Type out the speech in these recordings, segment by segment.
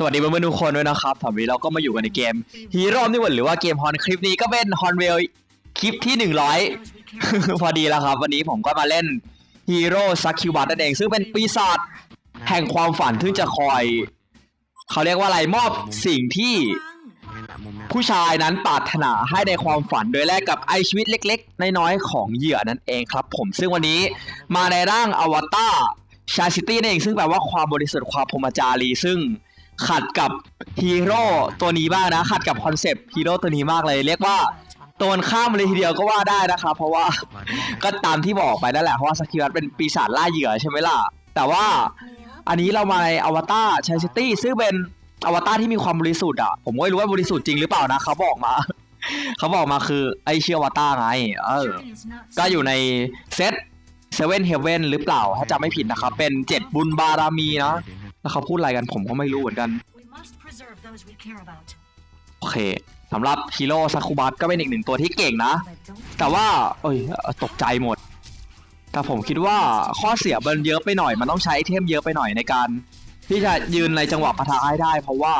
สวัสดีเพื่อนๆทุกคนด้วยนะครับสำหรับวันนี้เราก็มาอยู่กันในเกม Hero นี่หว่าหรือว่าเกมฮอนคลิปนี้ก็เป็นฮอนเวลคลิปที่100พอดีแล้วครับ วันนี้ผมก็มาเล่น Hero ซักคิวบัตนั่นเอง ซึ่งเป็นปีศาจแห่งความฝันซึ่จะคอย เขาเรียกว่าอะไรมอบสิ่งที่ผู้ชายนั้นปรารถนาให้ในความฝันโดยแลกกับไอชีวิตเล็ก ๆ น้อยๆ ของเหยื่อนั่นเองครับ ผมซึ่งวันนี้มาในร่างอวตารชาซิตี้นั่นเองซึ่งแปลว่าความบริสุทธิ์ความพรหมจารีซึ่ง ขัดกับฮีโร่ตัวนี้บ้างนะขัดกับคอนเซปต์ฮีโร่ตัวนี้มากเลยเรียกว่าตัวมันข้ามเลยทีเดียวก็ว่าได้นะครับ เพราะว่าก็ตามที่บอกไปนั่นแหละเพราะว่าสกิลเป็นปีศาจล่าเหยื่อใช่ไหมล่ะ แต่ว่าอันนี้เรามาในอวตารชาซิตี้ซึ่งเป็นอวตารที่มีความบริสุทธิ์อะผมก็ไม่รู้ว่าบริสุทธิ์จริงหรือเปล่านะเขาบอกมา เขาบอกมาคือไอเชียวอวตารไงเออก็อยู่ในเซตเซเว่นเฮเว่นหรือเปล่า ถ้าจำไม่ผิดนะครับ เป็นเจ็ดบุญบารมีนะ แล้วเขาพูดอะไรกันผมก็ไม่รู้เหมือนกัน We must preserve those we care about. โอเคสำหรับฮีโร่ซาคุบัตก็เป็นอีกหนึ่งตัวที่เก่งนะ But don't แต่ว่า เอ้ยเอ่อตกใจหมด แต่ผมคิดว่าข้อเสียมันเยอะไปหน่อย มันต้องใช้ไอเทมเยอะไปหน่อยในการ ที่จะยืนในจังหวะปะทะให้ได้ เพราะว่า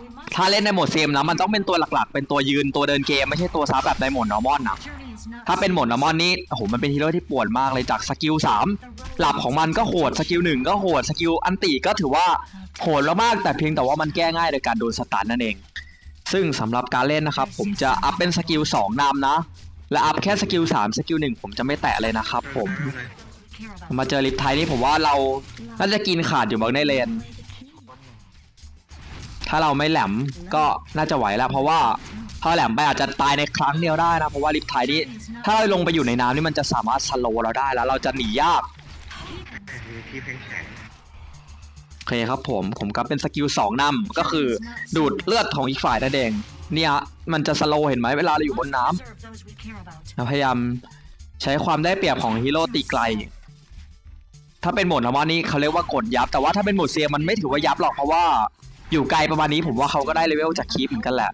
we must ถ้าเล่นในโหมดเซมนะมันต้องเป็นตัวหลักๆ เป็นตัวยืนตัวเดินเกมไม่ใช่ตัวซับแบบในโหมดนอร์มอนนะ journey is not ถ้าเป็นโหมดนอร์มอนนี่โอ้โหมันเป็นฮีโร่ที่ปวดมากเลยจากสกิลสามหลับของมันก็โหดสกิลหนึ่งก็โหดสกิลอันติก็ถือว่าโหดแล้วมากแต่เพียงแต่ว่ามันแก้ง่ายโดยการโดนสตันนั่นเอง ซึ่งสำหรับการเล่นนะครับ ผมจะอัพเป็นสกิล2นำนะ และอัพแค่สกิล3สกิล1ผมจะไม่แตะเลยนะครับ ผมมาเจอลิฟไทยนี่ผมว่าเราน่าจะกินขาดอยู่บางในเลนถ้าเราไม่แหลมก็น่าจะไหวแล้วเพราะว่า ถ้าแหลมไปอาจจะตายในครั้งเดียวได้นะ เพราะว่าลิฟไทยนี่ถ้าเราลงไปอยู่ในน้ำนี่มันจะสามารถสโลว์เราได้แล้ว เราจะหนียากมีที่แข็งโอเคครับผมผมก็เป็นสกิลสองนำก็คือดูดเลือดของอีกฝ่ายนั่นเองเนี่ยมันจะสโลว์เห็นไหมเวลาเราอยู่บนน้ำเราพยายามใช้ความได้เปรียบของฮีโร่ตีไกล ถ้าเป็นหมดนอร์มอนนี่เขาเรียกว่ากดยับ แต่ว่าถ้าเป็นหมดเซียมันไม่ถือว่ายับหรอกเพราะว่าอยู่ไกลประมาณนี้ผมว่าเขาก็ได้เลเวลจากคีปเหมือนกันแหละ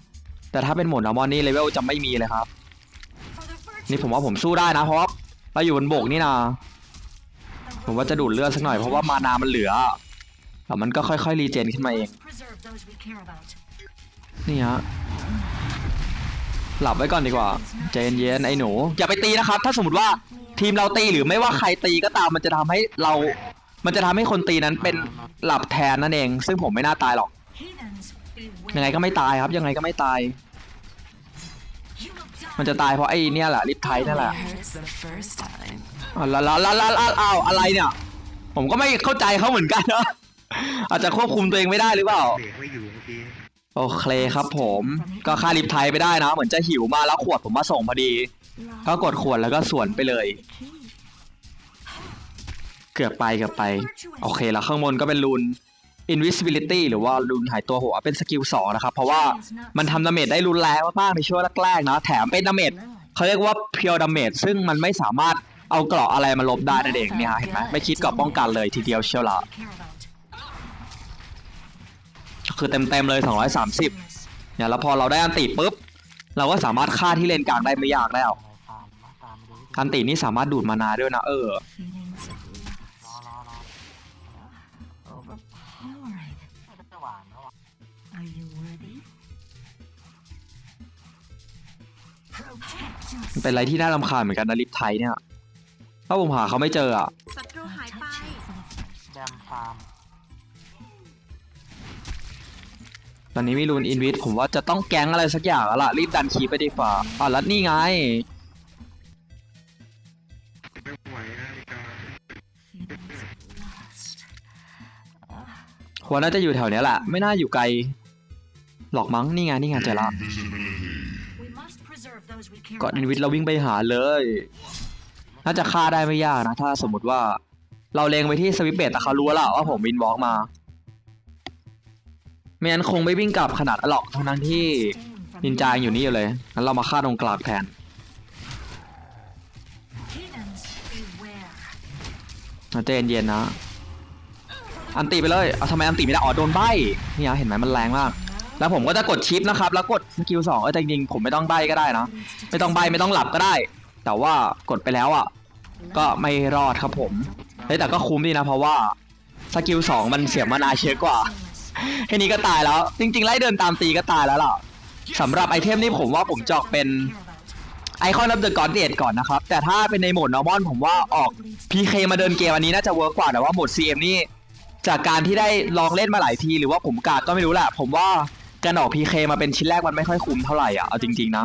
แต่ถ้าเป็นโหมดนอร์มอนนี่เลเวลจะไม่มีเลยครับ นี่ผมว่าผมสู้ได้นะเพราะว่าเราอยู่บนบกนี่นะผมว่าจะดูดเลือดสักหน่อยเพราะว่ามานามันเหลือแต่มันก็ค่อยๆรีเจนขึ้นมาเองนี่ฮะหลับไว้ก่อนดีกว่าใจเย็นๆไอ้หนูอย่าไปตีนะครับ ถ้าสมมติว่าทีมเราตีหรือไม่ว่าใครตีก็ตามมันจะทำให้เรา มันจะทำให้คนตีนั้นเป็นหลับแทนนั่นเอง ซึ่งผมไม่น่าตายหรอก ยังไงก็ไม่ตายครับยังไงก็ไม่ตาย มันจะตายเพราะไอ้เนี่ยแหละลิปไทนั่นแหละอ๋อแล้วแล้วแล้วแล้วแล้วอ้าวอะไรเนี่ย ผมก็ไม่เข้าใจเขาเหมือนกันนะอาจจะควบคุมตัวเองไม่ได้หรือเปล่า เบรกไม่อยู่เมื่อกี้โอเคครับผมก็ค่าลิฟไทยไปได้นะ เหมือนจะหิวมาแล้วขวดผมมาส่งพอดี ก็กดขวดแล้วก็สวนไปเลย เกือบไปเกือบไป โอเคแล้วข้างบนก็เป็นรูน invisibility หรือว่ารูนหายตัวหัวเป็นสกิล2นะครับ เพราะว่ามันทำดาเมจได้รุนแรงมากๆในช่วงแรกๆนะ แถมเป็นดาเมจเขาเรียกว่า pure damage ซึ่งมันไม่สามารถเอาเกราะอะไรมาลบได้นั่นเองเนี่ยฮะเห็นไหมไม่คิดเกราะป้องกันเลยทีเดียวเชียวละคือเต็มๆเลย 230เนี่ยแล้วพอเราได้อันติปุ๊บ เราก็สามารถฆ่าที่เลนกลางได้ไม่ยากแล้วอันตินี่สามารถดูดมานาด้วยนะ เออ มันเป็นอะไรที่น่ารำคาญเหมือนกันนะลิฟไทยเนี่ย ถ้าผมหาเขาไม่เจออะ ศัตรูหายไป แดมฟาร์มตอนนี้มีรูนอินวิทผมว่าจะต้องแก๊งอะไรสักอย่างแล้วล่ะ รีบดันคีย์ไปดีฝ่าอะแล้วนี่ไง ไม่ไหวนะพี่กา Feelings of lust. หัวน่าจะอยู่แถวเนี้ยแหละ ไม่น่าอยู่ไกลหรอกมั้งนี่ไงนี่ไงเจอละ We must ก่อนอินวิทเราวิ่งไปหาเลย น่าจะฆ่าได้ไม่ยากนะ ถ้าสมมติว่า เราเลงไปที่สวิปเบตแต่เขารู้แล้วว่าผมวินวอล์กมาไม่งั้นคงไม่วิ่งกลับขนาดนั้นหรอกทั้งนั้นที่นินจายอยู่นี่อยู่เลยงั้นเรามาฆ่าตรงกลางแทนนะเจนเย็นนะ อันติไปเลยเอาทำไมอันติไม่ได้อ๋อโดนใบเนี่ยเห็นไหมมันแรงมาก แล้วผมก็จะกดชิปนะครับ แล้วกดสกิลสองเออแต่จริงๆผมไม่ต้องใบก็ได้นะ ไม่ต้องใบไม่ต้องหลับก็ได้ แต่ว่ากดไปแล้วอะ ก็ไม่รอดครับผมเฮ้ยแต่ก็คุ้มดีนะ เพราะว่าสกิลสองมันเสียมานาเยอะกว่าแค่นี้ก็ตายแล้ว จริง ๆ ไล่เดินตามตีก็ตายแล้วล่ะสำหรับไอเทมนี่ผมว่าผมจอกเป็นไอคอนนับเดอะกอนเดก่อนนะครับ แต่ถ้าเป็นในโหมดนอร์มอนผมว่าออก PK มาเดินเกมอันนี้น่าจะเวิร์กกว่าแต่ว่าโหมด CM นี่จากการที่ได้ลองเล่นมาหลายทีหรือว่าผมกาดก็ไม่รู้แหละผมว่า การออก PK มาเป็นชิ้นแรกมันไม่ค่อยคุ้มเท่าไหร่อะเอาจริงๆนะ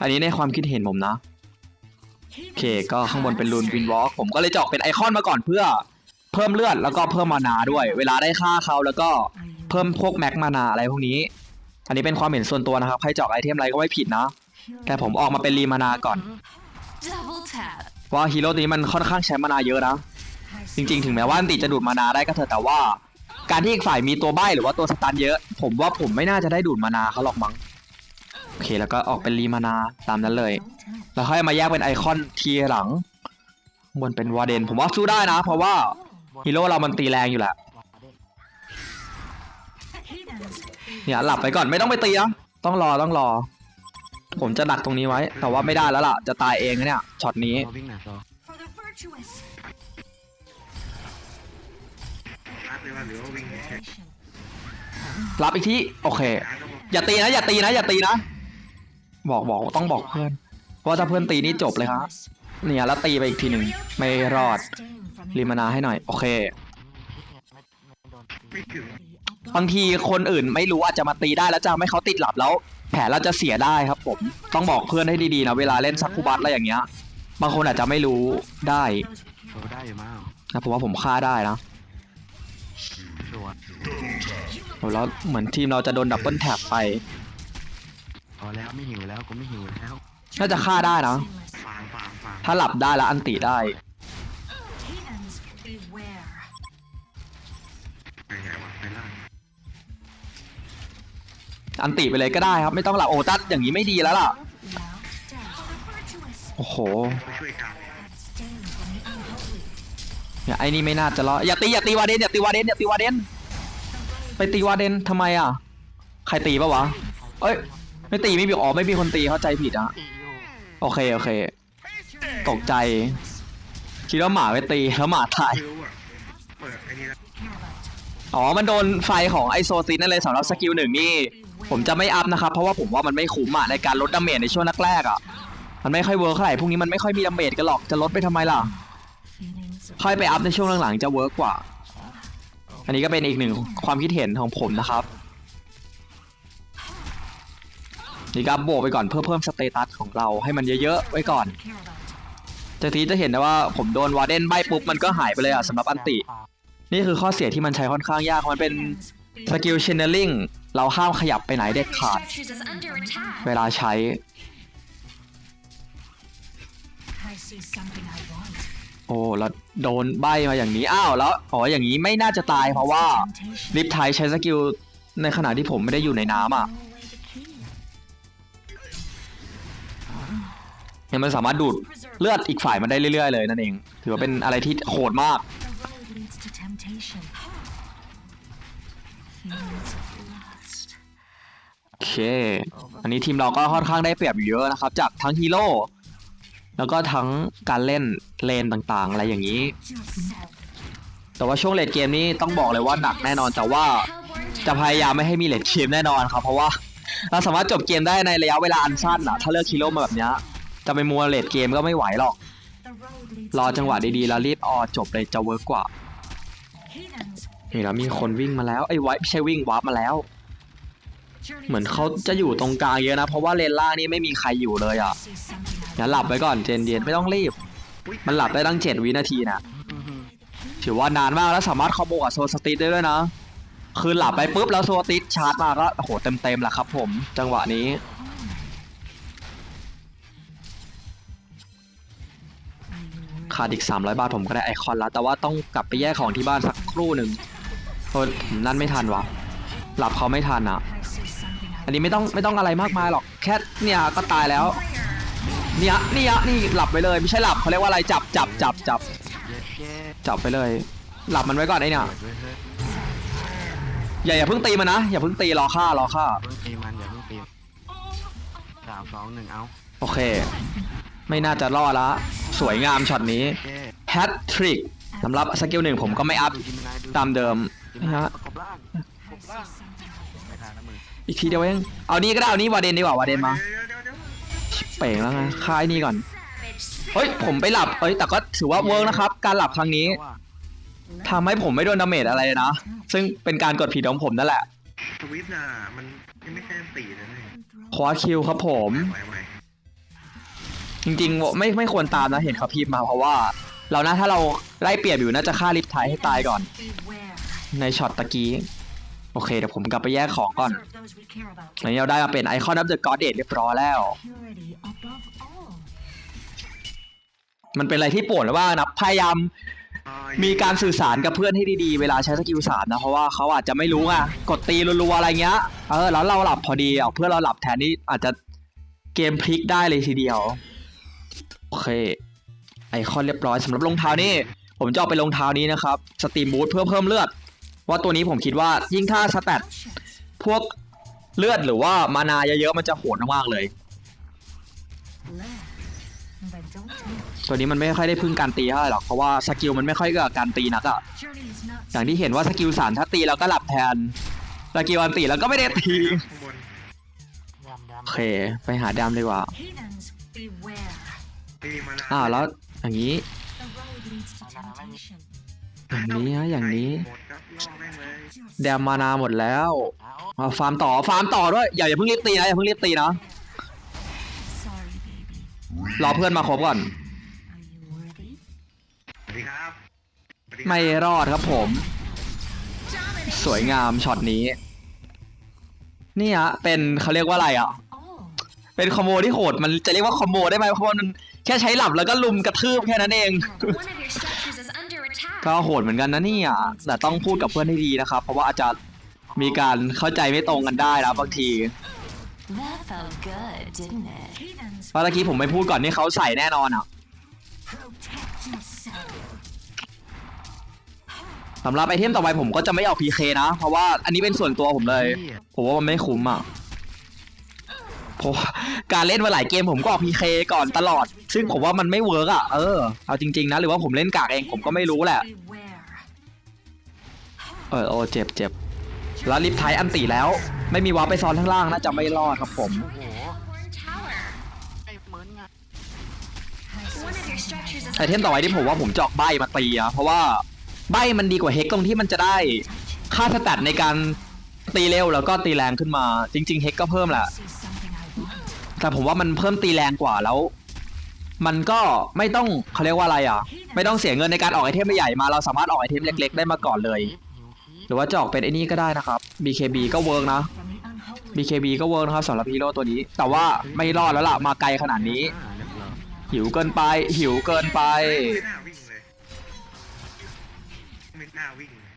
อันนี้ในความคิดเห็นผมนะโอเค ก็ข้างบนเป็นรูนวินวอล์กผมก็เลยเจาะเป็นไอคอนมาก่อนเพื่อเพิ่มเลือดแล้วก็เพิ่มมานาด้วย เวลาได้ฆ่าเขาแล้วก็เพิ่มพวกแม็กมานาอะไรพวกนี้ อันนี้เป็นความเห็นส่วนตัวนะครับใครเจาะไอเทมอะไรก็ไม่ผิดนะ แต่ผมออกมาเป็นรีมานาก่อน Double tap. ว่าฮีโร่ตัวนี้มันค่อนข้างใช้มานาเยอะนะจริงๆ ถึงแม้ว่าอันติจะดูดมานาได้ก็เถอะแต่ว่า การที่อีกฝ่ายมีตัวใบ้หรือว่าตัวสตันเยอะ ผมว่าผมไม่น่าจะได้ดูดมานาเขาหรอกมั้งโอเคแล้วก็ออกเป็นรีมานาตามนั้นเลย แล้วค่อยมาแยกเป็นไอคอนทีหลังบนเป็นวาเดน ผมว่าสู้ได้นะ เพราะว่าฮีโร่เรามันตีแรงอยู่แหละเนี่ยหลับไปก่อนไม่ต้องไปตีนะต้องรอต้องรอ ผมจะดักตรงนี้ไว้ แต่ว่าไม่ได้แล้วล่ะ จะตายเองเนี่ยช็อตนี้ ราวิ่งหนาซอ For the virtuous. รัดเลยว่าหรือว่าวิ่งแค่รับอีกทีโอเค อย่าตีนะอย่าตีนะอย่าตีนะ บอกบอกต้องบอกเพื่อนเพราะว่าถ้าเพื่อนตีนี่จบเลยครับเนี่ยแล้วตีไปอีกทีหนึ่งไม่รอดรีมานาให้หน่อย โอเคบางทีคนอื่นไม่รู้อาจจะมาตีได้แล้วจะทำให้เขาติดหลับแล้ว แผลเราจะเสียได้ครับผมต้องบอกเพื่อนให้ดีๆนะเวลาเล่นซักคูบัตอะไรอย่างเงี้ยบางคนอาจจะไม่รู้ได้ได้มากนะผมว่าผมฆ่าได้นะ สวดโหแล้วเหมือนทีมเราจะโดนดับเบิลแท็บไป พอแล้วไม่หิวแล้วกูไม่หิวแล้วน่าจะฆ่าได้นะ ฟางฟางฟางถ้าหลับได้แล้วอันติได้ Heathens, beware. ไปไหนวะไปล่างอันติไปเลยก็ได้ครับ ไม่ต้องหลับโอ้ตัดอย่างนี้ไม่ดีแล้วล่ะ Now stand. For the virtuous. โอ้โห ไปช่วยกลาง เนี่ยไอ้นี่ไม่น่าจะรอดอย่าตีอย่าตีวาเดนอย่าตีวาเดนอย่าตีวาเดนไปตีวาเดนทำไมอะ ใครตีปะวะ เอ้ย ไม่ตีไม่มีอ๋อไม่มีคนตีเข้าใจผิดอะ โอเคโอเค ตกใจ คิดว่าหมาไปตีแล้วหมาตาย อ๋อ มันโดนไฟของไอโซซินนั่นเลยสำหรับสกิลหนึ่งนี่ ผมจะไม่อัพนะครับ เพราะว่าผมว่ามันไม่คุ้มอะในการลดดาเมจในช่วงแรกๆอะ มันไม่ค่อยเวิร์กเท่าไหร่พวกนี้มันไม่ค่อยมีดาเมจกันหรอก จะลดไปทำไมล่ะ ค่อยไปอัพในช่วงหลังๆจะเวิร์กกว่า อันนี้ก็เป็นอีกหนึ่งความคิดเห็นของผมนะครับ นี่ก็โบกไปก่อนเพื่อเพิ่มสเตตัสของเราให้มันเยอะๆไว้ก่อน care about. จากทีจะเห็นได้ว่าผมโดนวาเดนใบปุ๊บมันก็หายไปเลยอะสำหรับอันติ นี่คือข้อเสียที่มันใช้ค่อนข้างยาก มันเป็นสกิลเชนเนอร์ลิงเราห้ามขยับไปไหนเด็ดขาด Structures is under attack. เวลาใช้ I see something I want. โอ้แล้ว โดนใบมาอย่างนี้ อ้าวแล้วอ๋ออย่างนี้ไม่น่าจะตายเพราะว่าลิฟไทใช้สกิลในขณะที่ผมไม่ได้อยู่ในน้ำอะ Throw away the key. เนี่ยมันสามารถดูดเลือดอีกฝ่ายมันได้เรื่อยๆเลยนั่นเอง ถือว่าเป็นอะไรที่โหดมาก โอเค อันนี้ทีมเราก็ค่อนข้างได้เปรียบอยู่เยอะนะครับ จากทั้งฮีโร่ แล้วก็ทั้งการเล่นเลนต่างๆ อะไรอย่างนี้ แต่ว่าช่วงเลดเกมนี้ต้องบอกเลยว่าหนักแน่นอน แต่ว่าจะพยายามไม่ให้มีเลดเกมแน่นอนครับ เพราะว่าเราสามารถจบเกมได้ในระยะเวลาอันสั้นอะถ้าเลือกฮีโร่มาแบบนี้จะไปมัวเลดเกมก็ไม่ไหวหรอก รอจังหวะดีๆแล้วรีบออจบเลยจะเวิร์กกว่า Heathens. นี่แล้วมีคนวิ่งมาแล้วไอ้ไว้ไม่ใช่วิ่งวาร์ปมาแล้ว เหมือนเขาจะอยู่ตรงกลางเยอะนะ เพราะว่าเลนล่างนี่ไม่มีใครอยู่เลยอะ See something I งั้นหลับไว้ก่อนเจนเดียนไม่ต้องรีบอุ๊ยมันหลับได้ตั้งเจ็ดวินาทีนะอือหือถือว่านานมากแล้วสามารถคอมโบกับโซสติสได้ด้วยนะ คือหลับไปปุ๊บแล้วโซสติสชาร์จมาก็โอ้โหเต็มๆแหละครับผม จังหวะนี้ขาดอีก 300 บาทผมก็ได้ไอคอนแล้วแต่ว่าต้องกลับไปแยกของที่บ้านสักครู่หนึ่งโอ้ยผมนั่นไม่ทันวะหลับเขาไม่ทันอะ I see something I อันนี้ไม่ต้องไม่ต้องอะไรมากมายหรอกแค่เนี่ยก็ตายแล้วเนี่ยเนี่ยนี่หลับไปเลยไม่ใช่หลับเขาเรียกว่าอะไรจับจับจับจับเย็ดแย่จับไปเลย หลับมันไว้ก่อนไอ้เนี่ยเปิดไว้เถอะอย่าอย่าเพิ่งตีมันนะอย่าเพิ่งตีรอฆ่ารอฆ่าเพิ่งตีมันอย่าเพิ่งตีสามสองหนึ่งเอาโอเค ไม่น่าจะรอดละสวยงามช็อตนี้แย่แฮตทริกสำหรับสกิลหนึ่งผมก็ไม่อัพดูจิมินายดูตามเดิมจิมินะนายฮะประกบล่าง I see something I ไม่ทางนะมึงอีกทีเดียวเองเอานี้ก็ได้เอานี้วาเดนดีกว่าวาเดนมา เดี๋ยวเดี๋ยวเดี๋ยวเป่งแล้วไงค่ายนี่ก่อน เฮ้ย ผมไปหลับเอ้ย แต่ก็ถือว่าเวิร์กนะครับ การหลับครั้งนี้เพราะว่าทำให้ผมไม่โดนดาเมจอะไรเลยนะ ซึ่งเป็นการกดผิดของผมนั่นแหละสวิตช์น่ะมันยังไม่แค่ตีเลยนะคว้าคิวครับผม ไหวไหวจริงๆ ไม่ไม่ควรตามนะเห็นเขาพิมพ์มาเพราะว่า เรานะถ้าเราไล่เปรียบอยู่น่าจะฆ่าลิฟต์ไทยให้ตายก่อน beware. ในช็อตตะกี้ โอเคเดี๋ยวผมกลับไปแยกของก่อน Preserve those we care about. ตอนนี้เราได้มาเป็นไอคอนอัพเดอะก็อดเดเรียบร้อยแล้ว Purity above all. มันเป็นอะไรที่ปวดแล้วว่านะพยายามอ่มีการสื่อสารกับเพื่อนให้ดีๆ เวลาใช้สกิลสามนะเพราะว่าเขาอาจจะไม่รู้ไงกดตีรัวๆอะไรเงี้ย เออแล้วเราหลับพอดีเอาเพื่อนเราหลับแทนนี่อาจจะเกมพลิกได้เลยทีเดียว โอเค ไอคอนเรียบร้อยสำหรับรองเท้านี่ ผมจะเอาไปรองเท้านี้นะครับ สตรีมบูทเพื่อเพิ่มเลือด ว่าตัวนี้ผมคิดว่ายิ่งถ้าสแตทพวกเลือดหรือว่ามานาเยอะๆมันจะโหดมากๆเลย ตัวนี้มันไม่ค่อยได้พึ่งการตีเท่าไหร่หรอกเพราะว่าสกิลมันไม่ค่อยกับการตีนักอะอย่างที่เห็นว่าสกิลสามถ้าตีแล้วก็หลับแทนสกิลอันตีแล้วก็ไม่ได้ตีโอเคไปหาดำดีกว่าอ้าวแล้วอย่างนี้อย่างนี้นะอย่างนี้ แดมมานาหมดแล้วเอาเอาฟาร์มต่อฟาร์มต่อด้วยอย่าอย่าเพิ่งรีบตีนะอย่าเพิ่งรีบตีนะ Sorry, baby. รอเพื่อนมาครบก่อน Are you worthy? สวัสดีครับสวัสดีครับไม่รอดครับผม สวยงามช็อตนี้นี่ฮะเป็นเขาเรียกว่าอะไรอะ All. เป็นคอมโบที่โหดมันจะเรียกว่าคอมโบได้ไหมเพราะว่ามันแค่ใช้หลับแล้วก็ลุมกระทืบแค่นั้นเอง ก็โหดเหมือนกันนะเนี่ยแต่ต้องพูดกับเพื่อนให้ดีนะครับ เพราะว่าอาจจะมีการเข้าใจไม่ตรงกันได้นะบางที That felt good, didn't it? Heathens. เพราะตะกี้ผมไม่พูดก่อนนี่เขาใส่แน่นอนอะ Protect yourself. สำหรับไอเทมต่อไปผมก็จะไม่เอา PK นะ เพราะว่าอันนี้เป็นส่วนตัวผมเลย ผมว่ามันไม่คุ้มอะ เพราะว่าการเล่นมาหลายเกมผมก็เอา PK ก่อนตลอด ซึ่งผมว่ามันไม่เวิร์กอะเออเอาจริงๆนะหรือว่าผมเล่นกากเองผมก็ไม่รู้แหละ Beware. เออโอ้เจ็บเจ็บแล้วลิฟต์ไทยอันตีแล้ว ไม่มีวาร์ปไปซ้อนข้างล่างน่าจะไม่รอดครับผมโอ้โห Horn Tower. ไอ้เหมือนไง One of your structures is ไอเทมต่อไปที่ผมว่าผมจะออกใบมาตีอะเพราะว่าใบมันดีกว่าเฮกตรงที่มันจะได้ค่าสแตทในการตีเร็วแล้วก็ตีแรงขึ้นมา จริง ๆ เฮกก็เพิ่มแหละ แต่ผมว่ามันเพิ่มตีแรงกว่าแล้ว มันก็ไม่ต้องเขาเรียกว่าอะไรอะ ไม่ต้องเสียเงินในการออกไอเทมใหญ่มาเราสามารถออกไอเทมเล็ก ๆ ได้มาก่อนเลย หรือว่าจะออกเป็นไอ้นี่ก็ได้นะครับ BKB ก็เวิร์กนะ BKB ก็เวิร์กนะครับสำหรับฮีโร่ตัวนี้ แต่ว่าไม่รอดแล้วล่ะมาไกลขนาดนี้ หิวเกินไป หิวเกินไป ไม่น่าวิ่งเลยไม่น่าวิ่งเลย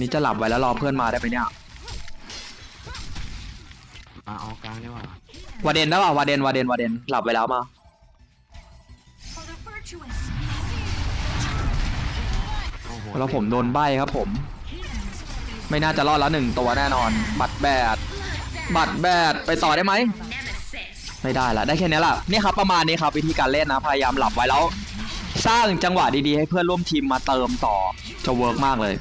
นี่จะหลับไว้แล้วรอเพื่อนมาได้ไหมเนี่ย มาเอากลางไดีกว่า วาเดนได้ป่ะวาเดนวาเดนวาเดนหลับไปแล้วมา for the virtuous. โอ้โหแล้วผมโดนใบครับผม Heathens. ไม่น่าจะรอดแล้วหนึ่งตัวแน่นอน บัตรแบดบัตรแบดไปต่อได้ไหม Nemesis. ไม่ได้ละได้แค่นี้แหละนี่ครับประมาณนี้ครับวิธีการเล่นนะพยายามหลับไว้แล้ว สร้างจังหวะดีๆ ให้เพื่อนร่วมทีมมาเติมต่อจะเวิร์กมากเลย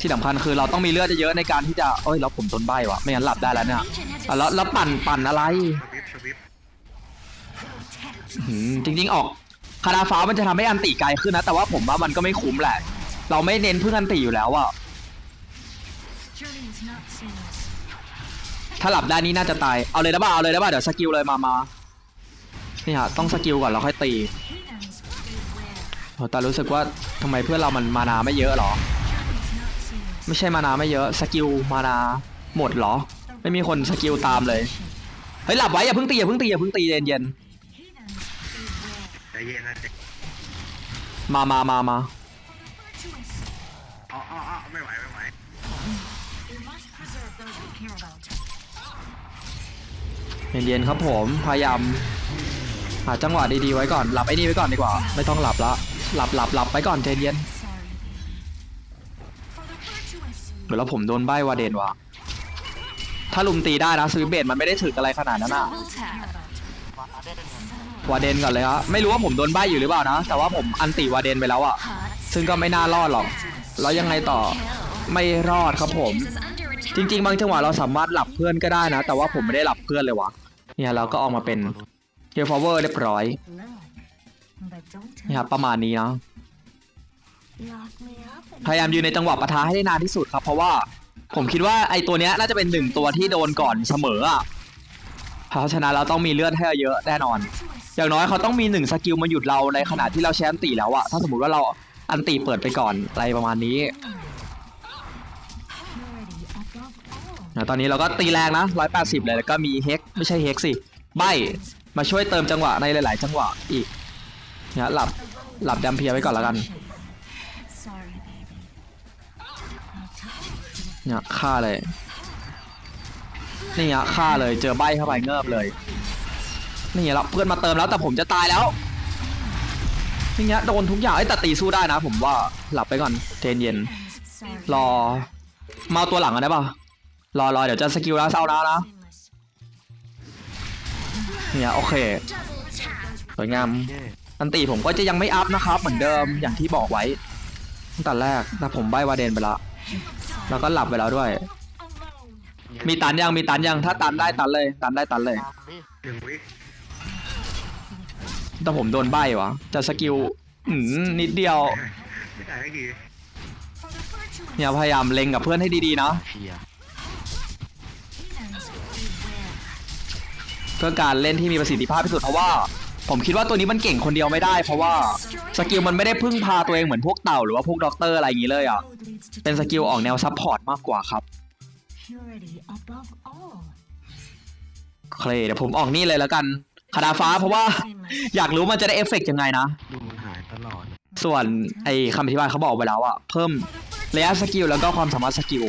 ที่สำคัญคือเราต้องมีเลือดเยอะๆในการที่จะเอ้ยแล้วผมโดนใบวะไม่งั้นหลับได้แล้วเนี่ย Legion has อะแล้วแล้วปั่นปั่นอะไรสวิปสวิปหืมจริง ๆ ออกคาราฟ้ามันจะทำให้อันติไกลขึ้นนะ แต่ว่าผมว่ามันก็ไม่คุ้มแหละ เราไม่เน้นพึ่งอันติอยู่แล้วอะ Journey is not seamless. ถ้าหลับได้นี่น่าจะตาย เอาเลยนะบ้าเอาเลยนะบ้าเดี๋ยวสกิลเลยมามานี่ฮะต้องสกิลก่อนแล้วค่อยตี Heathens. Beware. โหแต่รู้สึกว่าทำไมเพื่อนเรามันมานาไม่เยอะหรอ Journey is not seamless. ไม่ใช่มานาไม่เยอะสกิลมานาหมดเหรอ ไม่มีคนสกิลตามเลย เฮ้ยหลับไว้อย่าเพิ่งตีอย่าเพิ่งตีอย่าเพิ่งตีเย็นเย็น Heathens. Beware. ใจเย็นนะเจ๊ๆมามามามา Virtuous. อ๋ออ๋ออ๋อไม่ไหวไม่ไหว We must preserve those we care about. เย็นเย็นๆครับผมพยายามหาจังหวะดีๆไว้ก่อนหลับไอ้นี่ไว้ก่อนดีกว่า ไม่ต้องหลับละหลับหลับหลับไว้ก่อนใจเย็น Sorry, baby. For the virtuous. เดี๋ยวแล้วผมโดนใบวาเดนวะ ถ้าลุมตีได้นะซื้อเบสมันไม่ได้ถึกอะไรขนาดนั้นอะวาเดนก่อนเลยฮะไม่รู้ว่าผมโดนใบอยู่หรือเปล่านะ แต่ว่าผมอันติวาเดนไปแล้วอะซึ่งก็ไม่น่ารอดหรอก แล้วยังไงต่อไม่รอดครับผม จริง ๆ บางจังหวะเราสามารถหลับเพื่อนก็ได้นะ แต่ว่าผมไม่ได้หลับเพื่อนเลยวะเนี่ยเราก็ออกมาเป็นเฮลฟเวอร์เรียบร้อยนี่ครับประมาณนี้เนาะพยายามยืนในจังหวะปะทะให้ได้นานที่สุดครับ เพราะว่า ผมคิดว่าไอตัวเนี้ยน่าจะเป็นหนึ่งตัวที่โดนก่อนเสมออะเพราะฉะนั้นเราต้องมีเลือดให้เยอะแน่นอน อย่างน้อยเขาต้องมีหนึ่งสกิลมาหยุดเราในขณะที่เราแชมป์ตีแล้วอะถ้าสมมติว่าเราอันตีเปิดไปก่อนอะไรประมาณนี้นะตอนนี้เราก็ตีแรงนะ 180 เลยแล้วก็มีเฮกไม่ใช่เฮกสิ ใบ มาช่วยเติมจังหวะในหลาย ๆ จังหวะอีกเนี่ยหลับหลับดำเพียไว้ก่อนแล้วกัน เนี่ยฆ่าเลยนี่ฮะฆ่าเลยเจอใบเข้าไปเงิบเลยนี่แล้วเพื่อนมาเติมแล้วแต่ผมจะตายแล้วนี่ฮะโดนทุกอย่างไอ้แต่ตีสู้ได้นะ ผมว่าหลับไปก่อนเทนเย็น รอมาเอาตัวหลังกันได้ป่ะรอรอเดี๋ยวจะสกิลแล้วเศร้านะนะเนี่ยโอเคสวยงามอันตีผมก็จะยังไม่อัพนะครับ เหมือนเดิมอย่างที่บอกไว้ตั้งแต่แรกแต่ผมใบวาเดนไปล้ว แล้วก็หลับไปแล้วด้วย Alone. มีตันยังมีตันยังถ้าตันได้ตันเลย ตันได้ตันเลยตามดิหนึ่งวิแต่ผมโดนใบวะจะสกิลอืมนิดเดียวไม่ได้ให้ดี For the virtuous เนี่ยพยายามเล็งกับเพื่อนให้ดีๆนะเชียร์ heathens, beware. เพื่อการเล่นที่มีประสิทธิภาพที่สุดเพราะว่า ผมคิดว่าตัวนี้มันเก่งคนเดียวไม่ได้ เพราะว่าสกิลมันไม่ได้พึ่งพาตัวเองเหมือนพวกเต่าหรือว่าพวกด็อกเตอร์อะไรอย่างนี้เลยอะ เป็นสกิลออกแนวซัพพอร์ตมากกว่าครับโอเคเดี๋ยวผมออกนี่เลยแล้วกันคาดาฟ้าเพราะว่าอยากรู้มันจะได้เอฟเฟกต์ยังไงนะ ดูมันหายตลอด ส่วนไอ้คำอธิบายเขาบอกไปแล้วอะเพิ่มระยะสกิลแล้วก็ความสามารถสกิล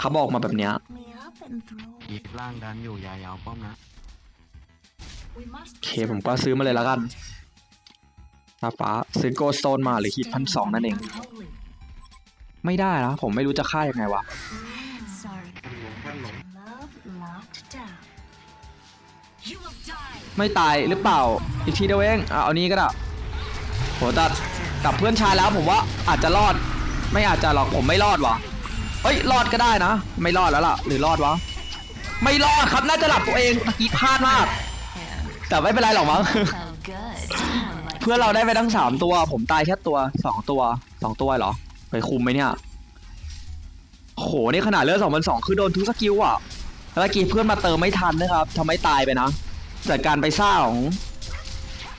เขาบอกมาแบบเนี้ย Lock me up and throw อีกล่างดันอยู่ยายาวป้อมนะ โอเคผมก็ซื้อมาเลยแล้วกันคาดาฟ้าซื้อโกสโตนมาหรือฮิตพันสองนั่นเอง ไม่ได้นะผมไม่รู้จะฆ่ายังไงวะไม่ตายหรือเปล่า อีกทีเดียวเองอะเอานี้ก็ได้โหแต่กับเพื่อนชายแล้วผมว่าอาจจะรอด ไม่อาจจะหรอกผมไม่รอดวะเอ้ยรอดก็ได้นะ ไม่รอดแล้วล่ะ หรือรอดวะ ไม่รอดครับน่าจะหลับตัวเองเมื่อกี้พลาดมาก แต่ไม่เป็นไรหรอกมั้ง Felt good. Someone likes เพื่อนเราได้ไปทั้งสามตัว ผมตายแค่ตัวสองตัวสองตัวเหรอ ไปคุมไหมเนี่ย โห นี่ขนาดเลือดสองพันสองคือโดนทุกสกิลอะแล้วเมื่อกี้เพื่อนมาเติมไม่ทันนะครับทำให้ตายไปนะแต่การไปซ่าของ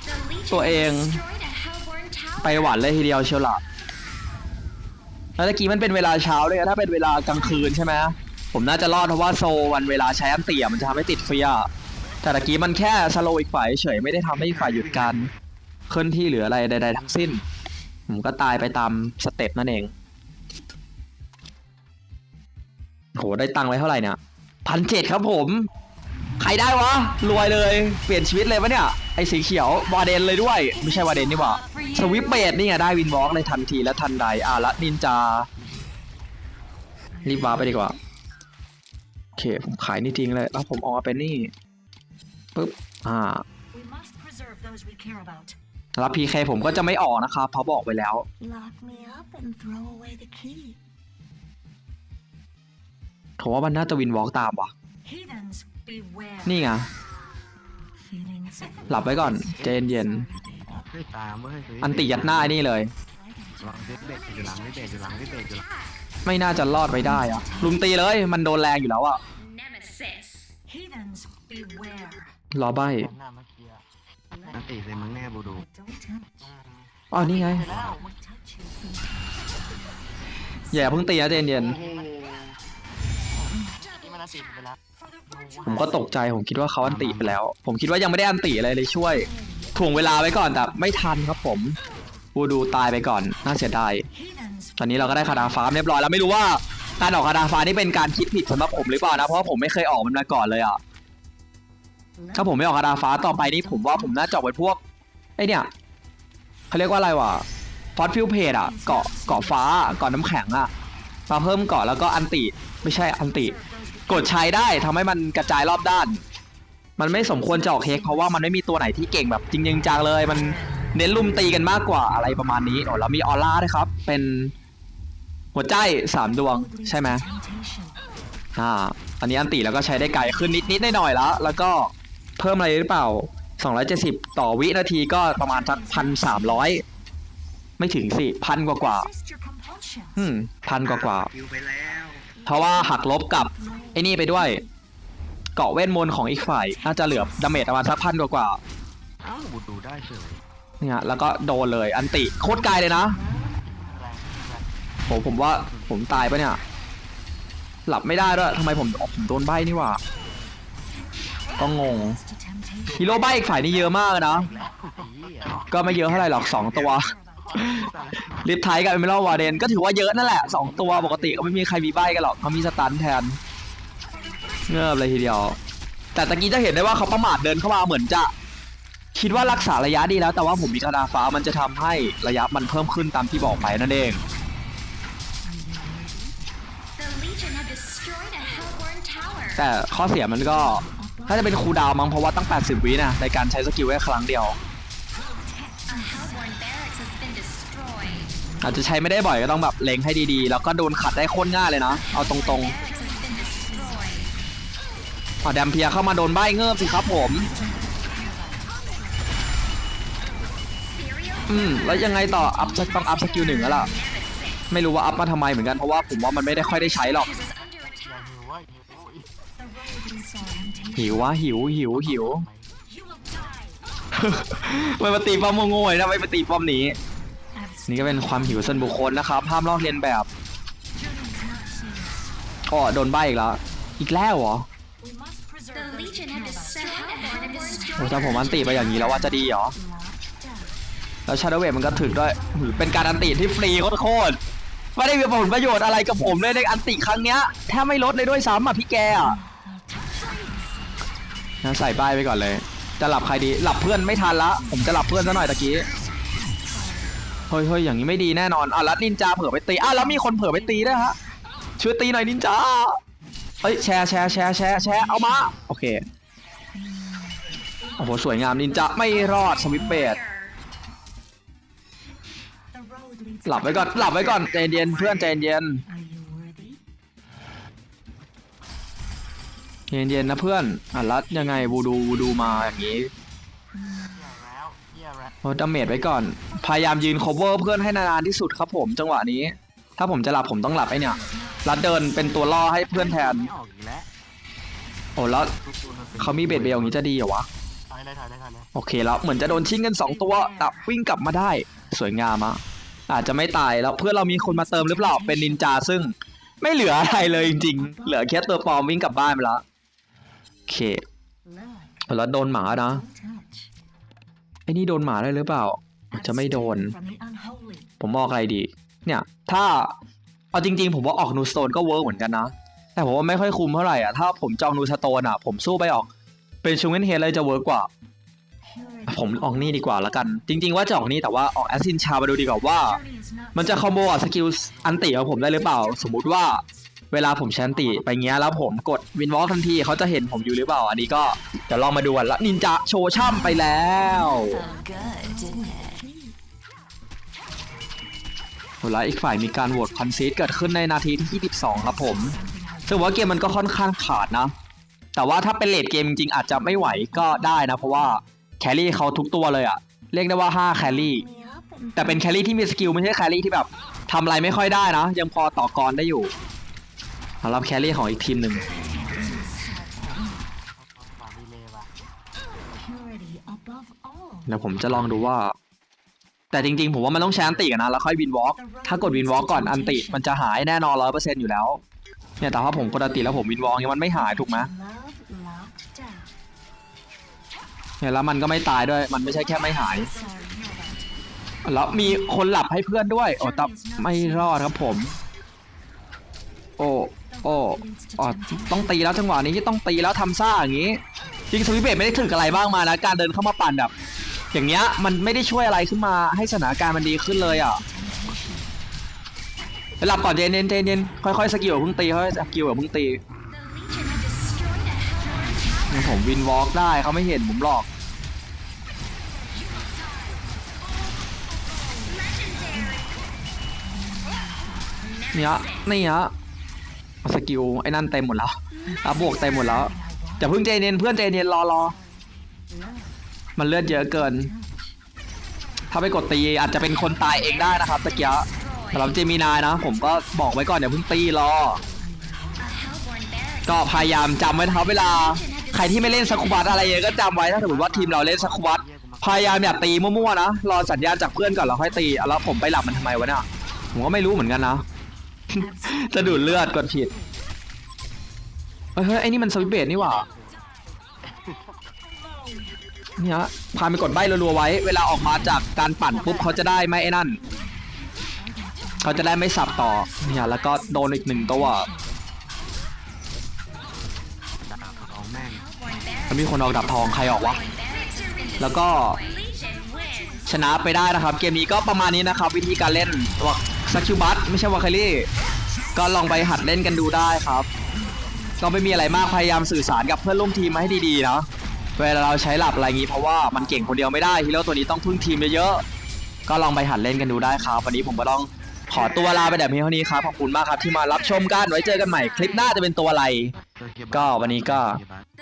The Legion ตัวเอง destroyed a Hellborn tower. ไปหวานเลยทีเดียวเชียวละแล้วตะกี้มันเป็นเวลาเช้าด้วยนะถ้าเป็นเวลากลางคืนใช่ไหมผมน่าจะรอดเพราะว่าโซวันเวลาใช้อันเตี่ยมันจะทำให้ติดเฟียร์ แต่ตะกี้มันแค่สโลอีกฝ่ายเฉยไม่ได้ทำให้อีกฝ่ายหยุดการเคลื่อนที่หรืออะไรใด ๆ ทั้งสิ้น ผมก็ตายไปตามสเต็ปนั่นเองโหได้ตังค์ไว้เท่าไหร่เนี่ยพันเจ็ดครับผม ใครได้วะ รวยเลย เปลี่ยนชีวิตเลยปะเนี่ย ไอสีเขียววาเดนเลยด้วย ไม่ใช่วาเดนนี่หว่าสวิปเบดนี่ไงได้วินวอล์กเลยทันทีและทันใดอะและนินจา รีบวารไปดีกว่า โอเค ผมขายนี่ทิ้งเลย แล้วผมเออกมาเป็นนี่ ปึ๊บอ่า We must preserve those we care about. แล้วพีเคผมก็จะไม่ออกนะครับเพราะบอกไปแล้ว Lock me up and throw away the key. ผมว่ามันน่าจะวินวอล์กตามว่ะ Heathens, beware. นี่ไง Feelings of หลับไว้ก่อนใจเย็นเฮ้ยตามเว้ยๆอันติยัดหน้าไอ้นี่เลย หลังเด็ดเด็ดอยู่หลังเด็ดอยู่หลังเด็ดอยู่หลังไม่น่าจะรอดไปได้อะลุมตีเลย มันโดนแรงอยู่แล้วอะ Nemesis. Heathens, beware. รอใบแถมหน้าเมื่อกี้อะอันตีใส่มึงแน่บูดู But don't touch. อ๋อนี่ไงไปแล้ว We touch you. อย่าเพิ่งตีนะใจเย็นโอ้โหนี่มันอันตีไปแล้ว For the ๆ virtuous. ผมก็ตกใจผมคิดว่าเขาอันติไปแล้ว ผมคิดว่ายังไม่ได้อันติอะไรเลยช่วย ถ่วงเวลาไว้ก่อนแต่ไม่ทันครับผมบูดูตายไปก่อน น่าเสียดาย Heathens, ตอนนี้เราก็ได้คาดาฟ้าเรียบร้อยแล้วไม่รู้ว่าการออกคาดาฟ้านี่เป็นการคิดผิดสำหรับผมหรือเปล่านะเพราะว่าผมไม่เคยออกมันมาก่อนเลยอะ ถ้าผมไม่ออกคาดาฟ้าต่อไปนี่ผมว่าผมน่าจะออกเป็นพวกไอเนี่ยเขาเรียกว่าอะไรวะฟอสฟิลเพดอะเกาะเกาะฟ้าเกาะน้ำแข็งอะมาเพิ่มเกาะแล้วก็อันติ ไม่ใช่อันติ กดใช้ได้ทำให้มันกระจายรอบด้าน มันไม่สมควรจะออกเฮกเพราะว่ามันไม่มีตัวไหนที่เก่งแบบจริงจังเลย มันเน้นลุมตีกันมากกว่าอะไรประมาณนี้โอ้แล้วมีออร่าด้วยครับ เป็นหัวใจสามดวงใช่ไหมอ่าอันนี้อันติแล้วก็ใช้ได้ไกลขึ้นนิดนิดๆหน่อยแล้วแล้วก็ เพิ่มอะไรหรือเปล่า 270 ต่อวินาทีก็ประมาณสักพันสามร้อยไม่ถึงสิพันกว่ากว่า Resist your compulsions. ๆอืมพันกว่ากว่าคิวไปแล้วๆเพราะว่าหักลบกับไอ้นี่ไปด้วย เกาะเวทมนต์ของอีกฝ่าย น่าจะเหลือดาเมจประมาณสักพันกว่ากว่าเอ้าบูดูได้เฉยๆเนี่ยแล้วก็โดนเลย อันติโคตรไกลเลยนะแรงแรงโหผมว่าผมตายปะเนี่ย หลับไม่ได้ด้วยทำไมผมอ๋อผมโดนใบนี่หว่า ก็งง To temptation. ฮีโร่ใบอีกฝ่ายนี่เยอะมากเลยนะแล้วผีอะก็ไม่เยอะเท่าไหร่หรอกสองตัวลิฟไทกับเอเมอรัลวาเดนก็ถือว่าเยอะนั่นแหละสองตัวปกติก็ไม่มีใครมีใบกันหรอกเขามีสตันแทนเงือบเลยทีเดียว แต่ตะกี้จะเห็นได้ว่าเขาประมาทเดินเข้ามาเหมือนจะ คิดว่ารักษาระยะดีแล้ว แต่ว่าผมมีกระดาฟ้ามันจะทำให้ระยะมันเพิ่มขึ้นตามที่บอกไปนั่นเอง The Legion have destroyed a Hellborn tower. แต่ข้อเสียมันก็ น่าจะเป็นคูดาวมั้งเพราะว่าตั้ง 80 วินะในการใช้สกิลแค่ครั้งเดียว อาจจะใช้ไม่ได้บ่อยก็ต้องแบบเล็งให้ดีๆ แล้วก็โดนขัดได้โคตรง่ายเลยนะ เอาตรงๆเอแดมเพียเข้ามาโดนใบเงือบสิครับผมอืมแล้วยังไงต่ออัพต้องอัพสกิลหนึ่งแล้วล่ะ ไม่รู้ว่าอัพมาทำไมเหมือนกันเพราะว่าผมว่ามันไม่ได้ค่อยได้ใช้หรอก หิววะหิวหิวหิว You will die. ไม่มาตีป้อมโง่ๆเลยนะไม่มาตีป้อมนี้ Abs- นี่ก็เป็นความหิวส่วนบุคคลนะครับ ห้ามลอกเลียนแบบ Journey is not serious. อ๋อโดนใบอีกแล้ว อีกแล้วเหรอ We must preserve The those Legion who have care about us. destroyed a Hellborn โอ้ tower. ถ้าผมอันติไปอย่างนี้แล้วว่าจะดีเหรอ Locked down. แล้วชาร์เวทมันก็ถึกด้วยหือเป็นการอันติที่ฟรีโคตรๆไม่ได้มีผลประโยชน์อะไรกับผมเลยในอันติครั้งเนี้ยแทบไม่ลดเลยด้วยซ้ำอะพี่แกอะ งั้นใส่ป้ายไปก่อนเลย จะหลับใครดี หลับเพื่อนไม่ทันละ ผมจะหลับเพื่อนซะหน่อยตะกี้ เฮ้ยเฮ้ยอย่างนี้ไม่ดีแน่นอนอะแล้วนินจาเผื่อไปตีอะแล้วมีคนเผื่อไปตีด้วยฮะ ช่วยตีหน่อยนินจาเอ้ยแชร์แชร์แชร์แชร์แชร์เอามา โอเค โอ้โหสวยงามนินจาไม่รอดสวิปเบดหลับไว้ก่อน หลับไว้ก่อนใจเย็นเพื่อนใจเย็น เย็นเย็นๆนะเพื่อนอะรัดยังไงบูดูบูดูมาอย่างนี้เหี้ยแล้วเหี้ยแล้วโอ้ดาเมจไว้ก่อน พยายามยืน cover เพื่อนให้นานๆที่สุดครับผมจังหวะนี้ ถ้าผมจะหลับผมต้องหลับไอเนี่ยรัดเดินเป็นตัวล่อให้เพื่อนแทนไม่ออกอีกแล้วโอ้แล้วทุกตัวนป็นเขามีเบดเบลอย่างนี้จะดีเหรอวะถ่ายเลยถ่ายเลยถ่ายเลยโอเคแล้วเหมือนจะโดนชิงกัน2ตัวแต่วิ่งกลับมาได้ สวยงามอะอาจจะไม่ตายแล้วเพื่อนเรามีคนมาเติมหรือเปล่าเป็นนินจาซึ่ง ไม่เหลืออะไรเลยจริงๆเหลือแค่ตัวปลอมวิ่งกลับบ้านไปแล้วโอ เค Love. แล้วโดนหมานะไอ้นี่โดนหมาได้หรือเปล่า จะไม่โดน ผมออกอะไรดี เนี่ย ถ้าเอาจริง ๆ ผมว่าออกนูสโตนก็เวิร์กเหมือนกันนะ แต่ผมว่าไม่ค่อยคุ้มเท่าไหร่อะถ้าผมจองนูสโตนอะ ผมสู้ไปออก เป็นชูเวนเฮดเลยจะเวิร์กกว่า ผมออกนี่ดีกว่าละกัน จริง ๆ ว่าจะออกนี่แต่ว่าออกแอสซินชามาดูดีกว่าว่า มันจะคอมโบกับสกิลอันติของผมได้หรือเปล่า สมมุติว่า เวลาผมชันติไปเงี้ยแล้วผมกดวินวอล์กทันทีเขาจะเห็นผมอยู่หรือเปล่า อันนี้ก็เดี๋ยวลองมาดูกันละนินจาโชว์ช่ำไปแล้ว Felt good, didn't it? แล้วอีกฝ่ายมีการโหวตคอนซีดเกิดขึ้นในนาทีที่ 22 ครับผมซึ่งว่าเกมมันก็ค่อนข้างขาดนะ แต่ว่าถ้าเป็นเลดเกมจริงอาจจะไม่ไหวก็ได้นะ เพราะว่าแครี่เขาทุกตัวเลยอะเรียกได้ว่า 5 แครี่ แต่เป็นแครี่ที่มีสกิลไม่ใช่แครี่ที่แบบทำอะไรไม่ค่อยได้นะ ยังพอต่อกรได้อยู่ สำหรับแครี่ของอีกทีมหนึ่งฝากดีเลยว่ะ purity above all. เดี๋ยวผมจะลองดูว่า แต่จริงๆ ผมว่ามันต้องใช้อันติกันนะ แล้วค่อยวินวอล์กถ้ากดวินวอล์กก่อนอันติมันจะหายแน่นอนร้อยเปอร์เซ็นต์อยู่แล้ว เนี่ยแต่ถ้าผมกดอันติแล้วผมวินวอล์กเนี่ยมันไม่หายถูกไหมเนี่ยแล้วมันก็ไม่ตายด้วย มันไม่ใช่แค่ไม่หาย แล้วมีคนหลับให้เพื่อนด้วย โอ้แต่ไม่รอดครับผม โอ้ โอ้ออต้องตีแล้วจังหวะนี้ที่ต้องตีแล้วทำซ่าอย่างนี้จริงสวิเบตไม่ได้ถึกอะไรบ้างมานะการเดินเข้ามาปั่นแบบ อย่างเงี้ยมันไม่ได้ช่วยอะไรขึ้นมาให้สถานการณ์มันดีขึ้นเลยอะหลับก่อนเย็นเย็นเย็นค่อยๆสกิลเพิ่งตีค่อยสกิลเพิ่งตีผมวินวอล์กได้เขาไม่เห็นผมหลอกเนี่ยนี่ฮะ สกิลไอ้นั่นเต็มหมดแล้วรับบวกเต็มหมดแล้วอย่าเพิ่งใจเย็นเพื่อนใจเย็นรอรอมันเลือดเยอะเกิน ถ้าไปกดตีอาจจะเป็นคนตายเองได้นะครับตะเกียะสำหรับเจมินายนะ ผมก็บอกไว้ก่อนอย่าเพิ่งตีรอ ก็พยายามจำไว้นะครับเวลาใครที่ไม่เล่นสกูบัตอะไรเงี้ยก็จำไว้ถ้าสมมติว่าทีมเราเล่นสกูบัตพยายามอย่าตีมั่วๆนะรอสัญญาณจากเพื่อนก่อนแล้วค่อยตีเอาแล้วผมไปหลับมันทำไมวะเนี่ยผมก็ไม่รู้เหมือนกันนะ จะดูดเลือดกดผิดเฮ้ยเฮ้ยไอ้นี่มันสวิตช์เบดนี่หว่าเนี่ยพาไปกดใบรัวๆไว้ เวลาออกมาจากการปั่นปุ๊บเขาจะได้ไม่ไอ้นั่น เขาจะได้ไม่สับต่อเนี่ยแล้วก็โดนอีกหนึ่งตัวม่งแล้วมีคนออกดับทองใครออกวะ แล้วก็ชนะไปได้นะครับ เกมนี้ก็ประมาณนี้นะครับ วิธีการเล่นว ซักคิวบัตไม่ใช่วาคารี่ก็ลองไปหัดเล่นกันดูได้ครับ ก็ไม่มีอะไรมากพยายามสื่อสารกับเพื่อนร่วมทีมมาให้ดีๆนะเวลาเราใช้หลับอะไรงี้เพราะว่ามันเก่งคนเดียวไม่ได้ฮีโร่ตัวนี้ต้องพึ่งทีมเยอะๆก็ลองไปหัดเล่นกันดูได้ครับวันนี้ผมก็ต้องขอตัวลาไปแบบนี้เท่านี้ครับขอบคุณมากครับที่มารับชมกันไว้เจอกันใหม่คลิปหน้าจะเป็นตัวอะไร ก็วันนี้ก็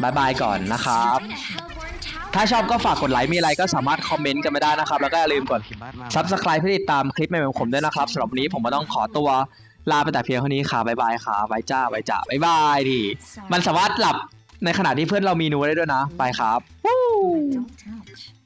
บายบายก่อนนะครับ ถ้าชอบก็ฝากกดไลค์มีอะไรก็สามารถคอมเมนต์กันมาได้นะครับ แล้วก็อย่าลืมกดซับสไคร b ์เพื่อติดตามคลิปใหม่ๆของผมด้วยนะครับสำหรับวันนี้ผมก็ต้องขอตัวลาไปแต่เพียงเท่านี้ค่ะบ๊ายบายค่ะไว้จ้าไว้จ้าบ๊ายบายดิมันสามารถหลับในขณะที่เพื่อนเรามีนูได้ด้วยนะ ไปครับ Don't tell.